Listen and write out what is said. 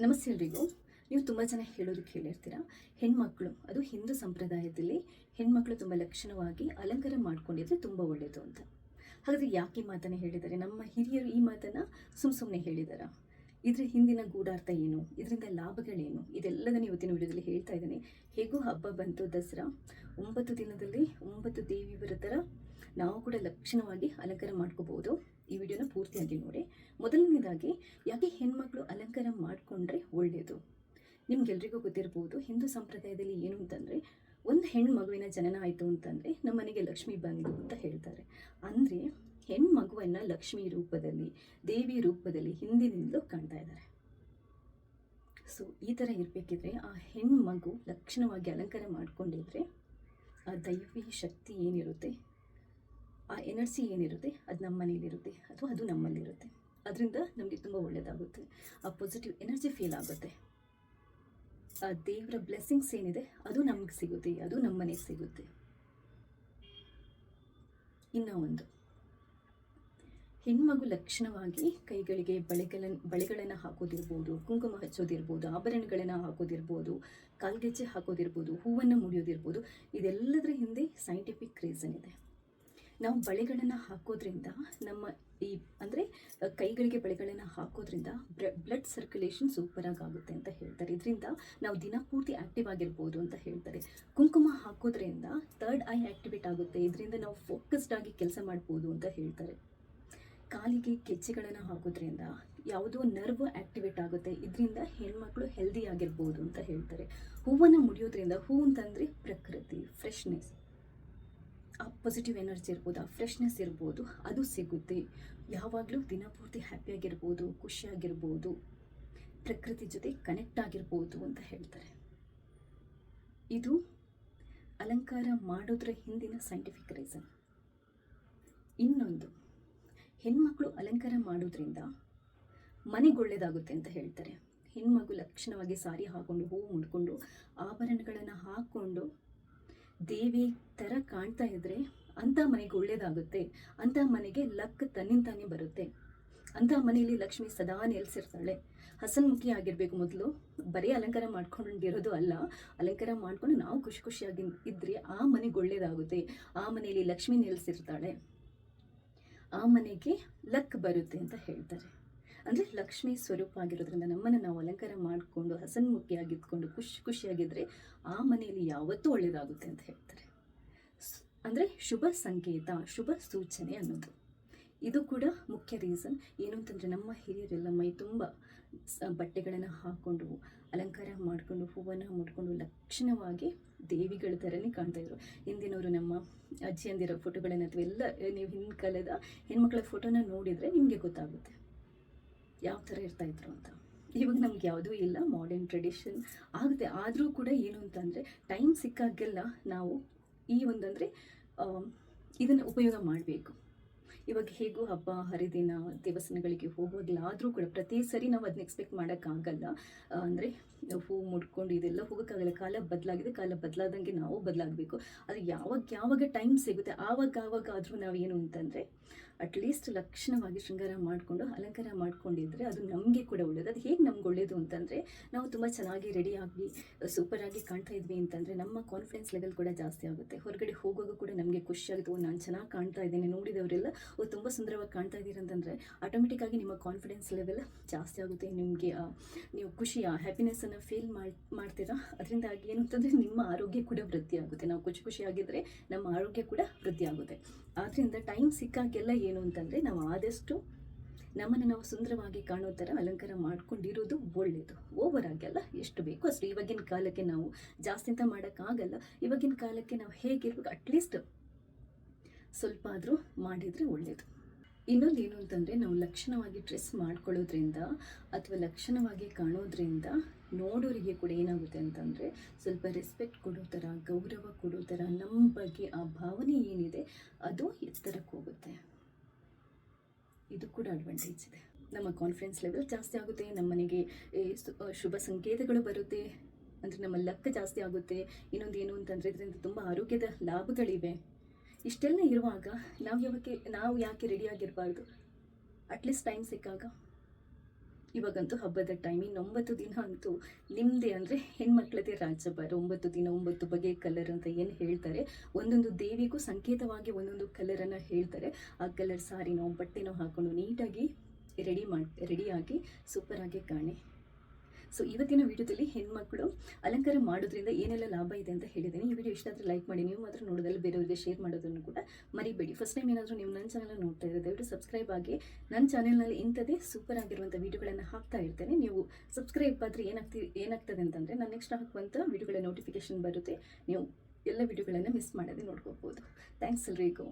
ನಮಸ್ತೆ ಎಲ್ರಿಗೂ. ನೀವು ತುಂಬ ಜನ ಹೇಳೋದಕ್ಕೆ ಹೇಳಿರ್ತೀರ, ಹೆಣ್ಮಕ್ಳು, ಅದು ಹಿಂದೂ ಸಂಪ್ರದಾಯದಲ್ಲಿ ಹೆಣ್ಮಕ್ಳು ತುಂಬ ಲಕ್ಷಣವಾಗಿ ಅಲಂಕಾರ ಮಾಡ್ಕೊಂಡಿದ್ರೆ ತುಂಬ ಒಳ್ಳೆಯದು ಅಂತ. ಹಾಗಾದರೆ ಯಾಕೆ ಈ ಮಾತನ್ನು ಹೇಳಿದ್ದಾರೆ? ನಮ್ಮ ಹಿರಿಯರು ಈ ಮಾತನ್ನು ಸುಮ್ಮ ಸುಮ್ಮನೆ ಹೇಳಿದಾರ. ಇದರ ಹಿಂದಿನ ಗೂಢಾರ್ಥ ಏನು? ಇದರಿಂದ ಲಾಭಗಳೇನು? ಇದೆಲ್ಲದನ್ನು ಇವತ್ತಿನ ವಿಡಿಯೋದಲ್ಲಿ ಹೇಳ್ತಾ ಇದ್ದೀನಿ. ಹೇಗೂ ಹಬ್ಬ ಬಂತು ದಸರಾ. ಒಂಬತ್ತು ದಿನದಲ್ಲಿ ಒಂಬತ್ತು ದೇವಿ ಥರ ನಾವು ಕೂಡ ಲಕ್ಷಣವಾಗಿ ಅಲಂಕಾರ ಮಾಡ್ಕೋಬಹುದು. ಈ ವಿಡಿಯೋನ ಪೂರ್ತಿಯಾಗಿ ನೋಡಿ. ಮೊದಲನೇದಾಗಿ, ಯಾಕೆ ಹೆಣ್ಮಕ್ಳು ಅಲಂಕಾರ ಮಾಡಿಕೊಂಡ್ರೆ ಒಳ್ಳೆಯದು ನಿಮ್ಗೆಲ್ರಿಗೂ ಗೊತ್ತಿರ್ಬೋದು, ಹಿಂದೂ ಸಂಪ್ರದಾಯದಲ್ಲಿ ಏನು ಅಂತಂದರೆ, ಒಂದು ಹೆಣ್ಣು ಮಗುವಿನ ಜನನ ಆಯಿತು ಅಂತಂದರೆ, ನಮ್ಮ ಮನೆಗೆ ಲಕ್ಷ್ಮಿ ಬಂದು ಅಂತ ಹೇಳ್ತಾರೆ. ಅಂದರೆ, ಹೆಣ್ಣು ಮಗುವನ್ನು ಲಕ್ಷ್ಮಿ ರೂಪದಲ್ಲಿ, ದೇವಿ ರೂಪದಲ್ಲಿ ಹಿಂದಿನಿಂದಲೂ ಕಾಣ್ತಾ ಇದ್ದಾರೆ. ಸೊ, ಈ ಥರ ಇರಬೇಕಿದ್ರೆ, ಆ ಹೆಣ್ಣು ಮಗು ಲಕ್ಷಣವಾಗಿ ಅಲಂಕಾರ ಮಾಡಿಕೊಂಡಿದ್ರೆ, ಆ ದೈವಿ ಶಕ್ತಿ ಏನಿರುತ್ತೆ? ಎನರ್ಜಿ ಏನಿರುತ್ತೆ, ಅದು ನಮ್ಮ ಮನೇಲಿರುತ್ತೆ ಅಥವಾ ಅದು ನಮ್ಮಲ್ಲಿರುತ್ತೆ. ಅದರಿಂದ ನಮಗೆ ತುಂಬ ಒಳ್ಳೆಯದಾಗುತ್ತೆ ಆ ಪಾಸಿಟಿವ್ ಎನರ್ಜಿ ಫೀಲ್ ಆಗುತ್ತೆ. ಆ ದೇವರ ಬ್ಲೆಸ್ಸಿಂಗ್ಸ್ ಏನಿದೆ, ಅದು ನಮಗೆ ಸಿಗುತ್ತೆ, ಅದು ನಮ್ಮ ಮನೆಗೆ ಸಿಗುತ್ತೆ. ಇನ್ನು ಒಂದು. ಹೆಣ್ಮಗು ಲಕ್ಷಣವಾಗಿ ಕೈಗಳಿಗೆ ಬಳೆಗಳ ಬಳೆಗಳನ್ನು ಹಾಕೋದಿರ್ಬೋದು, ಕುಂಕುಮ ಹಚ್ಚೋದಿರ್ಬೋದು, ಆಭರಣಗಳನ್ನು ಹಾಕೋದಿರ್ಬೋದು, ಕಾಲ್ಗೆಜ್ಜೆ ಹಾಕೋದಿರ್ಬೋದು, ಹೂವನ್ನು ಮುಡಿಯೋದಿರ್ಬೋದು, ಇದೆಲ್ಲದರ ಹಿಂದೆ ಸೈಂಟಿಫಿಕ್ ರೀಸನ್ ಇದೆ. ನಾವು ಬಳೆಗಳನ್ನು ಹಾಕೋದ್ರಿಂದ ನಮ್ಮ ಈ, ಅಂದರೆ ಕೈಗಳಿಗೆ ಬಳೆಗಳನ್ನು ಹಾಕೋದ್ರಿಂದ ಬ್ಲಡ್ ಸರ್ಕ್ಯುಲೇಷನ್ ಸೂಪರಾಗಿ ಆಗುತ್ತೆ ಅಂತ ಹೇಳ್ತಾರೆ. ಇದರಿಂದ ನಾವು ದಿನಪೂರ್ತಿ ಆ್ಯಕ್ಟಿವ್ ಆಗಿರ್ಬೋದು ಅಂತ ಹೇಳ್ತಾರೆ. ಕುಂಕುಮ ಹಾಕೋದ್ರಿಂದ ಥರ್ಡ್ ಐ ಆ್ಯಕ್ಟಿವೇಟ್ ಆಗುತ್ತೆ. ಇದರಿಂದ ನಾವು ಫೋಕಸ್ಡ್ ಆಗಿ ಕೆಲಸ ಮಾಡ್ಬೋದು ಅಂತ ಹೇಳ್ತಾರೆ. ಕಾಲಿಗೆ ಕೆಚ್ಚೆಗಳನ್ನು ಹಾಕೋದ್ರಿಂದ ಯಾವುದೋ ನರ್ವ್ ಆ್ಯಕ್ಟಿವೇಟ್ ಆಗುತ್ತೆ. ಇದರಿಂದ ಹೆಣ್ಮಕ್ಳು ಹೆಲ್ದಿ ಆಗಿರ್ಬೋದು ಅಂತ ಹೇಳ್ತಾರೆ. ಹೂವನ್ನು ಮುಡಿಯೋದ್ರಿಂದ, ಹೂ ಅಂತಂದರೆ ಪ್ರಕೃತಿ ಫ್ರೆಶ್ನೆಸ್ ಆ ಪಾಸಿಟಿವ್ ಎನರ್ಜಿ ಇರ್ಬೋದು, ಆ ಫ್ರೆಶ್ನೆಸ್ ಇರ್ಬೋದು, ಅದು ಸಿಗುತ್ತೆ. ಯಾವಾಗಲೂ ದಿನಪೂರ್ತಿ ಹ್ಯಾಪಿಯಾಗಿರ್ಬೋದು ಖುಷಿಯಾಗಿರ್ಬೋದು, ಪ್ರಕೃತಿ ಜೊತೆ ಕನೆಕ್ಟ್ ಆಗಿರ್ಬೋದು ಅಂತ ಹೇಳ್ತಾರೆ. ಇದು ಅಲಂಕಾರ ಮಾಡೋದ್ರ ಹಿಂದಿನ ಸೈಂಟಿಫಿಕ್ ರೀಸನ್ ಇನ್ನೊಂದು, ಹೆಣ್ಮಕ್ಳು ಅಲಂಕಾರ ಮಾಡೋದ್ರಿಂದ ಮನೆಗೆ ಒಳ್ಳೆಯದಾಗುತ್ತೆ ಅಂತ ಹೇಳ್ತಾರೆ. ಹೆಣ್ಮಗು ಲಕ್ಷಣವಾಗಿ ಸಾರಿ ಹಾಕೊಂಡು ಹೂವು ಮುಡ್ಕೊಂಡು ಆಭರಣಗಳನ್ನು ಹಾಕ್ಕೊಂಡು ದೇವಿ ಕಾಣ್ತಾ ಇದ್ರೆ ಅಂಥ ಮನೆಗೆ ಒಳ್ಳೇದಾಗುತ್ತೆ. ಅಂಥ ಮನೆಗೆ ಲಕ್ ತನ್ನಿಂತಾನೇ ಬರುತ್ತೆ. ಅಂಥ ಮನೆಯಲ್ಲಿ ಲಕ್ಷ್ಮಿ ಸದಾ ನೆಲೆಸಿರ್ತಾಳೆ. ಹಸನ್ಮುಖಿ ಆಗಿರಬೇಕು ಮೊದಲು. ಬರೀ ಅಲಂಕಾರ ಮಾಡ್ಕೊಂಡಿರೋದು ಅಲ್ಲ. ಅಲಂಕಾರ ಮಾಡ್ಕೊಂಡು ನಾವು ಖುಷಿ ಖುಷಿಯಾಗಿ ಇದ್ರೆ ಆ ಮನೆಗೆ ಒಳ್ಳೇದಾಗುತ್ತೆ. ಆ ಮನೆಯಲ್ಲಿ ಲಕ್ಷ್ಮಿ ನೆಲೆಸಿರ್ತಾಳೆ. ಆ ಮನೆಗೆ ಲಕ್ ಬರುತ್ತೆ ಅಂತ ಹೇಳ್ತಾರೆ. ಅಂದರೆ ಲಕ್ಷ್ಮಿ ಸ್ವರೂಪ ಆಗಿರೋದ್ರಿಂದ ನಮ್ಮನ್ನು ನಾವು ಅಲಂಕಾರ ಮಾಡಿಕೊಂಡು ಹಸನ್ಮುಖಿಯಾಗಿದ್ಕೊಂಡು ಖುಷಿ ಖುಷಿಯಾಗಿದ್ದರೆ ಆ ಮನೆಯಲ್ಲಿ ಯಾವತ್ತೂ ಒಳ್ಳೆಯದಾಗುತ್ತೆ ಅಂತ ಹೇಳ್ತಾರೆ. ಅಂದರೆ ಶುಭ ಸಂಕೇತ, ಶುಭ ಸೂಚನೆ ಅನ್ನೋದು. ಇದು ಕೂಡ ಮುಖ್ಯ ರೀಸನ್ ಏನು ಅಂತಂದರೆ ನಮ್ಮ ಹಿರಿಯರೆಲ್ಲ ಮೈ ತುಂಬ ಬಟ್ಟೆಗಳನ್ನು ಹಾಕ್ಕೊಂಡು ಅಲಂಕಾರ ಮಾಡಿಕೊಂಡು, ಹೂವನ್ನು ಮುಡ್ಕೊಂಡು ಲಕ್ಷಣವಾಗಿ ದೇವಿಗಳ ಥರನೇ ಕಾಣ್ತಾ ಇದ್ರು. ಹಿಂದಿನವರು ನಮ್ಮ ಅಜ್ಜಿಯಂದಿರೋ ಫೋಟೋಗಳನ್ನು ಅಥವಾ ಎಲ್ಲ, ನೀವು ಹಿಂದಿನ ಕಾಲದ ಹೆಣ್ಮಕ್ಳ ಫೋಟೋನ ನೋಡಿದರೆ ನಿಮಗೆ ಗೊತ್ತಾಗುತ್ತೆ. ಯಾವ ಥರ ಇರ್ತಾಯಿದ್ರು ಅಂತ. ಇವಾಗ ನಮ್ಗೆ ಯಾವುದೂ ಇಲ್ಲ ಮಾಡರ್ನ್ ಟ್ರೆಡಿಷನ್ ಆಗುತ್ತೆ. ಆದರೂ ಕೂಡ ಏನು ಅಂತಂದರೆ ಟೈಮ್ ಸಿಕ್ಕಾಗೆಲ್ಲ ನಾವು ಈ ಒಂದಂದರೆ ಇದನ್ನು ಉಪಯೋಗ ಮಾಡಬೇಕು. ಇವಾಗ ಹೇಗೂ ಹಬ್ಬ, ಹರಿದಿನ, ದೇವಸ್ಥಾನಗಳಿಗೆ ಹೋಗುವಾಗಲಾದರೂ ಕೂಡ ಪ್ರತಿ ಸರಿ ನಾವು ಅದನ್ನ ಎಕ್ಸ್ಪೆಕ್ಟ್ ಮಾಡೋಕ್ಕಾಗಲ್ಲ. ಅಂದರೆ ಹೂ ಮುಡ್ಕೊಂಡು ಇದೆಲ್ಲ ಹೋಗೋಕ್ಕಾಗಲ್ಲ. ಕಾಲ ಬದಲಾಗಿದೆ, ಕಾಲ ಬದಲಾದಂಗೆ ನಾವು ಬದಲಾಗಬೇಕು. ಅದು ಯಾವಾಗ ಯಾವಾಗ ಟೈಮ್ ಸಿಗುತ್ತೆ ಆವಾಗ ಆವಾಗ ಆದರೂ ಏನು ಅಂತಂದರೆ ಅಟ್ಲೀಸ್ಟ್ ಲಕ್ಷಣವಾಗಿ ಶೃಂಗಾರ ಮಾಡಿಕೊಂಡು, ಅಲಂಕಾರ ಮಾಡ್ಕೊಂಡಿದ್ರೆ ಅದು ನಮಗೆ ಕೂಡ ಒಳ್ಳೆಯದು ಅದು ಹೇಗೆ ನಮ್ಗೆ ಒಳ್ಳೆಯದು ಅಂತಂದರೆ, ನಾವು ತುಂಬ ಚೆನ್ನಾಗಿ ರೆಡಿಯಾಗಿ ಸೂಪರಾಗಿ ಕಾಣ್ತಾ ಇದ್ವಿ ಅಂತಂದರೆ ನಮ್ಮ ಕಾನ್ಫಿಡೆನ್ಸ್ ಲೆವೆಲ್ ಕೂಡ ಜಾಸ್ತಿ ಆಗುತ್ತೆ. ಹೊರಗಡೆ ಹೋಗುವಾಗ ಕೂಡ ನಮಗೆ ಖುಷಿಯಾಗುತ್ತೆ ಓ, ನಾನು ಚೆನ್ನಾಗಿ ಕಾಣ್ತಾ ಇದ್ದೇನೆ, ನೋಡಿದವರೆಲ್ಲ, ಓ, ತುಂಬ ಸುಂದರವಾಗಿ ಕಾಣ್ತಾ ಇದ್ದೀರ ಅಂತಂದರೆ ಆಟೋಮೆಟಿಕ್ಕಾಗಿ ನಿಮ್ಮ ಕಾನ್ಫಿಡೆನ್ಸ್ ಲೆವೆಲ್ ಜಾಸ್ತಿ ಆಗುತ್ತೆ, ನಿಮಗೆ ನೀವು ಖುಷಿಯ ಹ್ಯಾಪಿನೆಸ್ಸನ್ನು ಫೀಲ್ ಮಾಡಿ, ಮಾಡ್ತೀರಾ? ಅದರಿಂದಾಗಿ ಏನು ಅಂತಂದರೆ ನಿಮ್ಮ ಆರೋಗ್ಯ ಕೂಡ ವೃದ್ಧಿ ಆಗುತ್ತೆ. ನಾವು ಖುಷಿ ಖುಷಿಯಾಗಿದ್ದರೆ ನಮ್ಮ ಆರೋಗ್ಯ ಕೂಡ ವೃದ್ಧಿ ಆಗುತ್ತೆ. ಆದ್ದರಿಂದ ಟೈಮ್ ಸಿಕ್ಕಾಗೆಲ್ಲ ಏನು ಅಂತಂದರೆ ನಾವು ಆದಷ್ಟು ನಮ್ಮನ್ನು ನಾವು ಸುಂದರವಾಗಿ ಕಾಣೋ ಥರ ಅಲಂಕಾರ ಮಾಡ್ಕೊಂಡಿರೋದು ಒಳ್ಳೆಯದು ಓವರ್ ಆಗಲ್ಲ ಎಷ್ಟು ಬೇಕು ಅಷ್ಟು. ಇವಾಗಿನ ಕಾಲಕ್ಕೆ ನಾವು ಜಾಸ್ತಿ ಅಂತ ಮಾಡೋಕ್ಕಾಗಲ್ಲ ಇವಾಗಿನ ಕಾಲಕ್ಕೆ ನಾವು ಹೇಗಿರ್ಬೇಕು ಅಟ್ಲೀಸ್ಟ್ ಸ್ವಲ್ಪ ಆದರೂ ಮಾಡಿದರೆ ಒಳ್ಳೆಯದು ಇನ್ನೊಂದು ಏನು ಅಂತಂದರೆ, ನಾವು ಲಕ್ಷಣವಾಗಿ ಡ್ರೆಸ್ ಮಾಡ್ಕೊಳ್ಳೋದ್ರಿಂದ ಅಥವಾ ಲಕ್ಷಣವಾಗಿ ಕಾಣೋದ್ರಿಂದ ನೋಡೋರಿಗೆ ಕೂಡ ಏನಾಗುತ್ತೆ ಅಂತಂದರೆ, ಸ್ವಲ್ಪ ರೆಸ್ಪೆಕ್ಟ್ ಕೊಡೋ ಥರ ಗೌರವ ಕೊಡೋ ಥರ ನಮ್ಮ ಬಗ್ಗೆ ಆ ಭಾವನೆ ಏನಿದೆ, ಅದು ಎತ್ತರಕ್ಕೆ ಹೋಗುತ್ತೆ. ಇದು ಕೂಡ ಅಡ್ವಾಂಟೇಜ್ ಇದೆ. ನಮ್ಮ ಕಾನ್ಫಿಡೆನ್ಸ್ ಲೆವೆಲ್ ಜಾಸ್ತಿ ಆಗುತ್ತೆ, ನಮ್ಮ ಮನೆಗೆ ಶುಭ ಸಂಕೇತಗಳು ಬರುತ್ತೆ, ಅಂದರೆ ನಮ್ಮ ಲಕ್ಕ ಜಾಸ್ತಿ ಆಗುತ್ತೆ. ಇನ್ನೊಂದು ಏನು ಅಂತಂದರೆ ಇದರಿಂದ ತುಂಬ ಆರೋಗ್ಯದ ಲಾಭಗಳಿವೆ. ಇಷ್ಟೆಲ್ಲ ಇರುವಾಗ ನಾವು ಯಾವಕ್ಕೆ, ನಾವು ಯಾಕೆ ರೆಡಿಯಾಗಿರಬಾರ್ದು ಅಟ್ಲೀಸ್ಟ್ ಟೈಮ್ ಸಿಕ್ಕಾಗ. ಇವಾಗಂತೂ ಹಬ್ಬದ ಟೈಮ್ ಇನ್ನು ಒಂಬತ್ತು ದಿನ ಅಂತೂ ನಿಮ್ಮದೇ ಅಂದರೆ ಹೆಣ್ಮಕ್ಳದೇ ರಾಜ್ಯಭಾರ ಒಂಬತ್ತು ದಿನ, ಒಂಬತ್ತು ಬಗೆಯ ಕಲರ್ ಅಂತ ಏನು ಹೇಳ್ತಾರೆ? ಒಂದೊಂದು ದೇವಿಗೂ ಸಂಕೇತವಾಗಿ ಒಂದೊಂದು ಕಲರನ್ನು ಹೇಳ್ತಾರೆ. ಆ ಕಲರ್ ಸಾರಿನೋ ಬಟ್ಟೆನೋ ಹಾಕೊಂಡು ನೀಟಾಗಿ ರೆಡಿ ಮಾಡಿ ರೆಡಿಯಾಗಿ ಸೂಪರಾಗಿ ಕಾಣಿ. ಸೊ ಇವತ್ತಿನ ವಿಡಿಯೋದಲ್ಲಿ ಹೆಣ್ಮಕ್ಳು ಅಲಂಕಾರ ಮಾಡೋದ್ರಿಂದ ಏನೆಲ್ಲ ಲಾಭ ಇದೆ ಅಂತ ಹೇಳಿದ್ದೀನಿ. ಈ ವಿಡಿಯೋ ಇಷ್ಟ ಆದರೆ ಲೈಕ್ ಮಾಡಿ. ನೀವು ಮಾತ್ರ ನೋಡೋದಲ್ಲಿ, ಬೇರೆಯವರಿಗೆ ಶೇರ್ ಮಾಡೋದನ್ನು ಕೂಡ ಮರಿಬೇಡಿ. ಫಸ್ಟ್ ಟೈಮ್ ಏನಾದರೂ ನೀವು ನನ್ನ ಚಾನಲ್ ನೋಡ್ತಾ ಇದ್ದಾರೆ ದಯವಿಟ್ಟು ಸಬ್ಸ್ಕ್ರೈಬ್ ಆಗಿ. ನನ್ನ ಚಾನಲ್ನಲ್ಲಿ ಇಂಥದ್ದೇ ಸೂಪರ್ ಆಗಿರುವಂಥ ವಿಡಿಯೋಗಳನ್ನು ಹಾಕ್ತಾ ಇರ್ತೇನೆ. ನೀವು ಸಬ್ಸ್ಕ್ರೈಬ್ ಆದರೆ ಏನಾಗ್ತಿ, ಏನಾಗ್ತದೆ ಅಂತಂದರೆ ನಾನು ನೆಕ್ಸ್ಟ್ ಹಾಕುವಂಥ ವಿಡಿಯೋಗಳ ನೋಟಿಫಿಕೇಶನ್ ಬರುತ್ತೆ. ನೀವು ಎಲ್ಲ ವಿಡಿಯೋಗಳನ್ನು ಮಿಸ್ ಮಾಡದೆ ನೋಡ್ಕೋಬೋದು. ಥ್ಯಾಂಕ್ಸ್ ಎಲ್ರಿಗೂ.